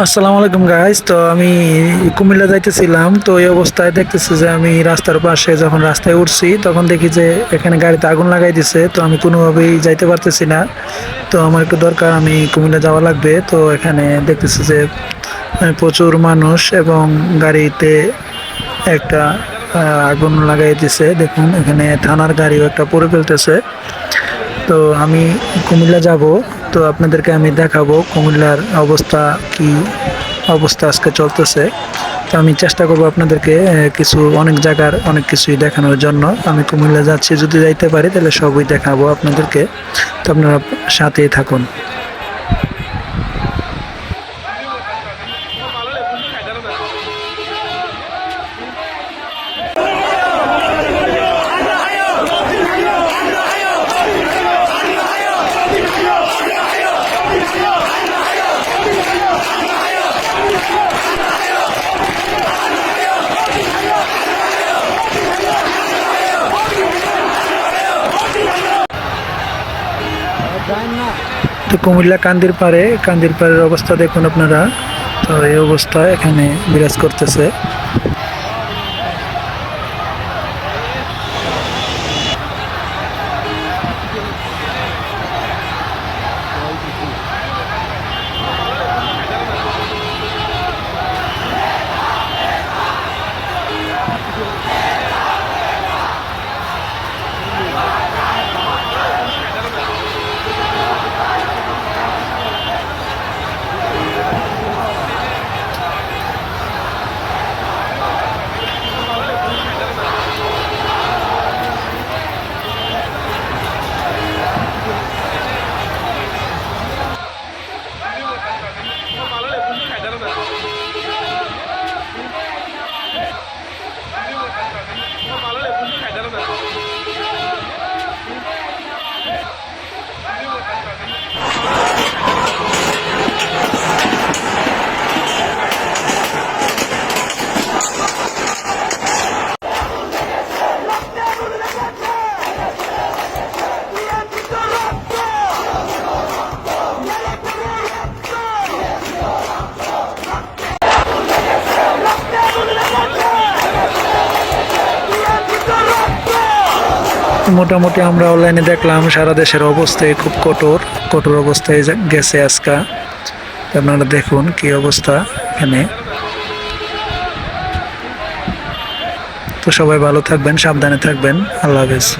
আসসালামু আলাইকুম গাইজ তো আমি কুমিল্লা যাইতেছিলাম, তো এই অবস্থায় দেখতেছি যে আমি রাস্তার পাশে যখন রাস্তায় উঠছি, তখন দেখি যে এখানে গাড়িতে আগুন লাগাই দিছে, তো আমি কোনোভাবেই যাইতে পারতেছি না। তো আমার একটু দরকার, আমি কুমিল্লা যাওয়া লাগবে। তো এখানে দেখতেছি যে প্রচুর মানুষ এবং গাড়িতে একটা আগুন লাগাই দিছে। দেখুন, এখানে থানার গাড়িও একটা পরে ফেলতেছে। তো আমি কুমিল্লা যাব। তো আপনাদেরকে আমি দেখাবো কুমিল্লার অবস্থা, কি অবস্থা আজকে চলতেছে। তো আমি চেষ্টা করব আপনাদেরকে কিছু অনেক জায়গার অনেক কিছুই দেখানোর জন্য। আমি কুমিল্লা যাচ্ছি, যদি যাইতে পারি তাহলে সবই দেখাবো আপনাদেরকে। তো আপনারা সাথেই থাকুন। তো কুমিল্লা কান্দির পাড়ে, কান্দির পাড়ের অবস্থা দেখুন আপনারা। তো এই অবস্থা এখানে বিরাজ করতেছে। মোটামুটি আমরা অনলাইনে দেখলাম সারা দেশের অবস্থায় খুব কঠোর। কঠোর অবস্থায় গেছে আজকা। আপনারা দেখুন কি অবস্থা এখানে। তো সবাই ভালো থাকবেন, সাবধানে থাকবেন। আল্লাহ হাফেজ।